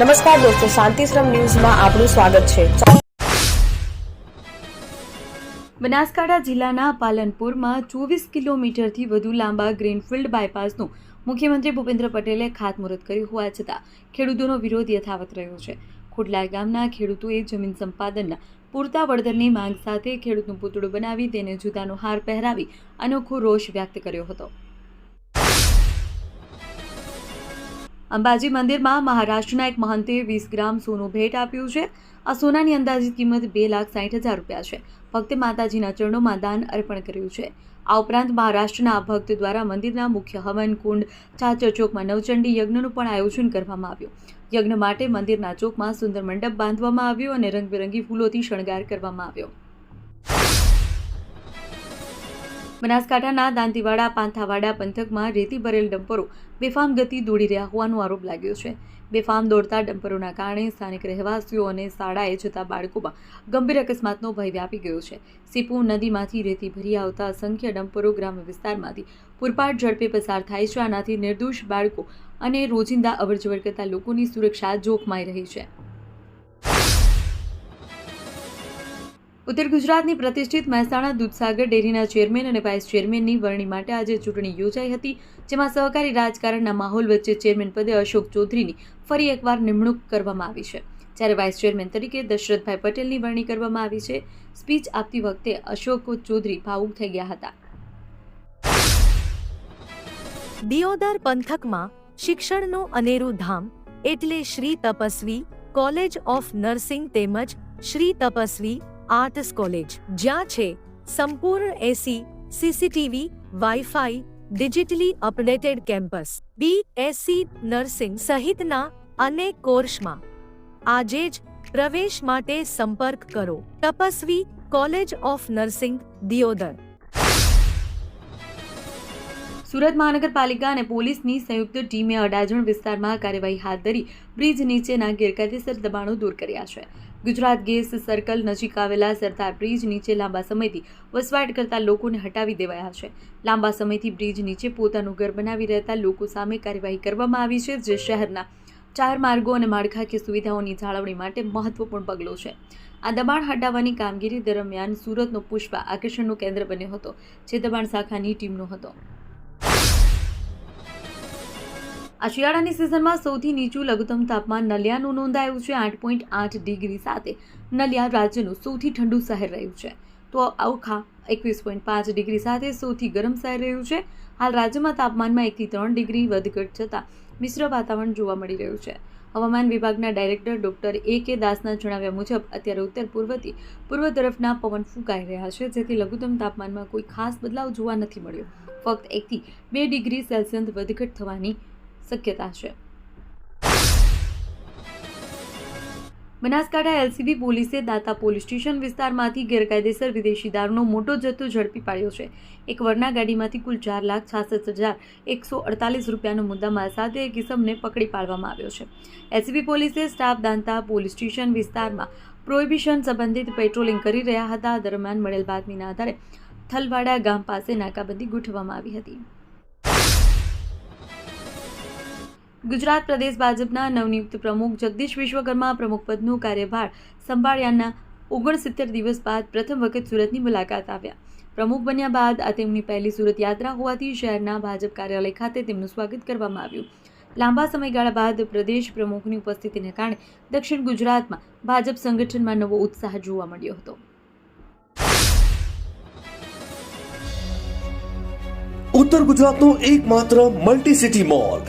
નમસ્કાર દોસ્તો, શાંતિશ્રમ ન્યૂઝમાં આપનું સ્વાગત છે. બનાસકાંઠા જિલ્લાના પાલનપુરમાં ચોવીસ કિલોમીટરથી વધુ લાંબા ગ્રીનફિલ્ડ બાયપાસનું મુખ્યમંત્રી ભૂપેન્દ્ર પટેલે ખાતમુહૂર્ત કર્યું હોવા છતાં ખેડૂતોનો વિરોધ યથાવત રહ્યો છે. ખોડલા ગામના ખેડૂતોએ જમીન સંપાદનના પૂરતા વળતરની માંગ સાથે ખેડૂતનું પૂતળું બનાવી તેને જૂતાનો હાર પહેરાવી અનોખો રોષ વ્યક્ત કર્યો હતો. અંબાજી મંદિરમાં મહારાષ્ટ્રના એક મહંતે વીસ ગ્રામ સોનું ભેટ આપ્યું છે. આ સોનાની અંદાજિત કિંમત બે લાખ સાઠ હજાર રૂપિયા છે. ભક્તે માતાજીના ચરણોમાં દાન અર્પણ કર્યું છે. આ ઉપરાંત મહારાષ્ટ્રના ભક્ત દ્વારા મંદિરના મુખ્ય હવન કુંડ, ચાચર ચોકમાં નવચંડી યજ્ઞનું પણ આયોજન કરવામાં આવ્યું. યજ્ઞ માટે મંદિરના ચોકમાં સુંદર મંડપ બાંધવામાં આવ્યો અને રંગબેરંગી ફૂલોથી શણગાર કરવામાં આવ્યો. બનાસકાંઠાના દાંતીવાડા, પાંથાવાડા પંથકમાં રેતી ભરેલ ડમ્પરો બેફામ ગતિ દોડી રહ્યા હોવાનો આરોપ લાગ્યો છે. બેફામ દોડતા ડમ્પરોના કારણે સ્થાનિક રહેવાસીઓ અને શાળાએ જતા બાળકોમાં ગંભીર અકસ્માતનો ભય વ્યાપી ગયો છે. સીપુ નદીમાંથી રેતી ભરી આવતા અસંખ્ય ડમ્પરો ગ્રામ્ય વિસ્તારમાંથી પૂરપાટ ઝડપે પસાર થાય છે. આનાથી નિર્દોષ બાળકો અને રોજિંદા અવરજવર કરતા લોકોની સુરક્ષા જોખમાઈ રહી છે. ઉત્તર ગુજરાતની પ્રતિષ્ઠિત મહેસાણા દૂધસાગર ડેરીના ચેરમેન અને વાઇસ ચેરમેનની વરણી માટે આજે ચૂંટણી યોજાઈ હતી, જેમાં સહકારી રાજકારણના માહોલ વચ્ચે ચેરમેન પદે અશોક ચૌધરીની ફરી એકવાર નિમણૂક કરવામાં આવી છે. જ્યારે વાઇસ ચેરમેન તરીકે દશરથભાઈ પટેલની વરણી કરવામાં આવી છે, સ્પીચ આપતી વખતે અશોક ચૌધરી ભાવુક થઈ ગયા હતા. દિયોદર પંથકમાં શિક્ષણનું અનેરું ધામ એટલે Shri Tapasvi college of nursing તેમજ શ્રી તપસ્વી આર્ટ્સ કોલેજ, જ્યાં છે સંપૂર્ણ AC CCTV WiFi digitally updated campus B Sc nursing સહિતના અનેક કોર્સમાં. આજે જ પ્રવેશ માટે સંપર્ક કરો. Tapasvi college of nursing, Deodar. Surat મહાનગરપાલિકા અને પોલીસની સંયુક્ત ટીમે અડાજણ વિસ્તારમાં કાર્યવાહી હાથ ધરી, બ્રિજ નીચેના ગેરકાયદેસર દબાણો દૂર કર્યા છે. ગુજરાત ગેસ સર્કલ નજીક આવેલા સરદાર બ્રિજ નીચે લાંબા સમયથી વસવાટ કરતા લોકોને હટાવી દેવાયા છે. લાંબા સમયથી બ્રિજ નીચે પોતાનું ઘર બનાવી રહેતા લોકો સામે કાર્યવાહી કરવામાં આવી છે, જે શહેરના ચાર માર્ગો અને માળખાકીય સુવિધાઓની જાળવણી માટે મહત્વપૂર્ણ પગલું છે. આ દબાણ હટાવવાની કામગીરી દરમિયાન સુરતનો પુષ્પા આકર્ષણનું કેન્દ્ર બન્યો હતો, જે દબાણ શાખાની ટીમનો હતો. આ શિયાળાની સિઝનમાં સૌથી નીચું લઘુત્તમ તાપમાન નલિયાનું નોંધાયું છે, આઠ પોઈન્ટ આઠ ડિગ્રી સાથે. નલિયા રાજ્યનું સૌથી ઠંડુ શહેર રહ્યું છે. તો ઓખા એકવીસ પોઈન્ટ પાંચ ડિગ્રી સાથે સૌથી ગરમ શહેર રહ્યું છે. હાલ રાજ્યમાં તાપમાનમાં એકથી ત્રણ ડિગ્રી વધઘટ થતાં મિશ્ર વાતાવરણ જોવા મળી રહ્યું છે. હવામાન વિભાગના ડાયરેક્ટર ડોક્ટર એ કે દાસના જણાવ્યા મુજબ, અત્યારે ઉત્તર પૂર્વથી પૂર્વ તરફના પવન ફૂંકાઈ રહ્યા છે, જેથી લઘુત્તમ તાપમાનમાં કોઈ ખાસ બદલાવ જોવા નથી મળ્યો. ફક્ત એકથી બે ડિગ્રી સેલ્સિયસ વધઘટ થવાની શક્યતા છે બનાસકાંઠા એલસીબી પોલીસે દાતા પોલીસ સ્ટેશન વિસ્તારમાંથી ગેરકાયદેસર વિદેશી દારૂનો મોટો જથ્થો ઝડપી પાડ્યો છે. એક વરના ગાડીમાંથી કુલ ચાર લાખ છાસઠ હજાર એકસો અડતાલીસ રૂપિયાનો મુદ્દામાલ સાથે એક કિસમને પકડી પાડવામાં આવ્યો છે. એલસીબી પોલીસે સ્ટાફ દાંતા પોલીસ સ્ટેશન વિસ્તારમાં પ્રોહિબિશન સંબંધિત પેટ્રોલિંગ કરી રહ્યા હતા. દરમિયાન મળેલ બાતમીના આધારે થલવાડા ગામ પાસે નાકાબંધી ગોઠવવામાં આવી હતી. ગુજરાત પ્રદેશ ભાજપના નવનિયુક્ત પ્રમુખ જગદીશ વિશ્વકર્મા પ્રમુખ પદનું કાર્યભાર સંભાળ્યાના ઓગણસિત્તેર દિવસ બાદ પ્રથમ વખત સુરતની મુલાકાત આવ્યા. પ્રમુખ બન્યા બાદ આ તેમની પહેલી સુરત યાત્રા હોવાથી શહેરના ભાજપ કાર્યાલય ખાતે તેમનું સ્વાગત કરવામાં આવ્યું. લાંબા સમયગાળા બાદ પ્રદેશ પ્રમુખની ઉપસ્થિતિને કારણે દક્ષિણ ગુજરાતમાં ભાજપ સંગઠનમાં નવો ઉત્સાહ જોવા મળ્યો હતો. ઉત્તર ગુજરાતનો એકમાત્ર multi city mall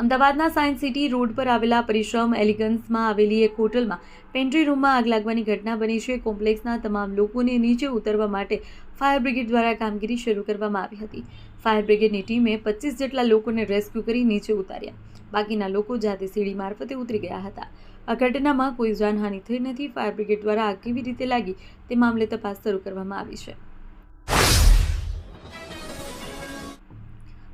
અમદાવાદના સાયન્સ સિટી રોડ પર આવેલા પરિશ્રમ એલિગન્સમાં આવેલી એક હોટલમાં પેન્ટ્રી રૂમમાં આગ લાગવાની ઘટના બની છે. કોમ્પ્લેક્સના તમામ લોકોને નીચે ઉતરવા માટે ફાયર બ્રિગેડ દ્વારા કામગીરી શરૂ કરવામાં આવી હતી. ફાયર બ્રિગેડની ટીમે પચીસ જેટલા લોકોને રેસ્ક્યુ કરી નીચે ઉતાર્યા. બાકીના લોકો જાતે સીડી મારફતે ઉતરી ગયા હતા. આ ઘટનામાં કોઈ જાનહાનિ થઈ નથી. ફાયર બ્રિગેડ દ્વારા આગ કેવી રીતે લાગી તે મામલે તપાસ શરૂ કરવામાં આવી છે.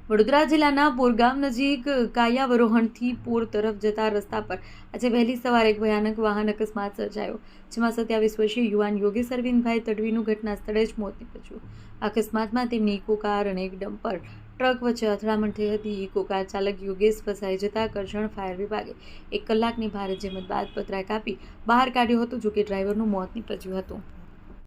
વડોદરા જિલ્લાના પોરગામ નજીક કાયાવરોહણથી પોર તરફ જતા રસ્તા પર આજે વહેલી સવારે એક ભયાનક વાહન અકસ્માત સર્જાયો, જેમાં સત્યાવીસ વર્ષીય યુવાન યોગેશ અરવિંદભાઈ તડવીનું ઘટના સ્થળે જ મોત નીપજ્યું. અકસ્માતમાં તેમની ઇકો કાર અને એક ડમ્પર ટ્રક વચ્ચે અથડામણ થઈ હતી. ઇકો કાર ચાલક યોગેશ ફસાઈ જતા કરજણ ફાયર વિભાગે એક કલાકની ભારે જહેમત બાદ પતરા કાપી બહાર કાઢ્યો હતો, જોકે ડ્રાઈવરનું મોત નીપજ્યું હતું.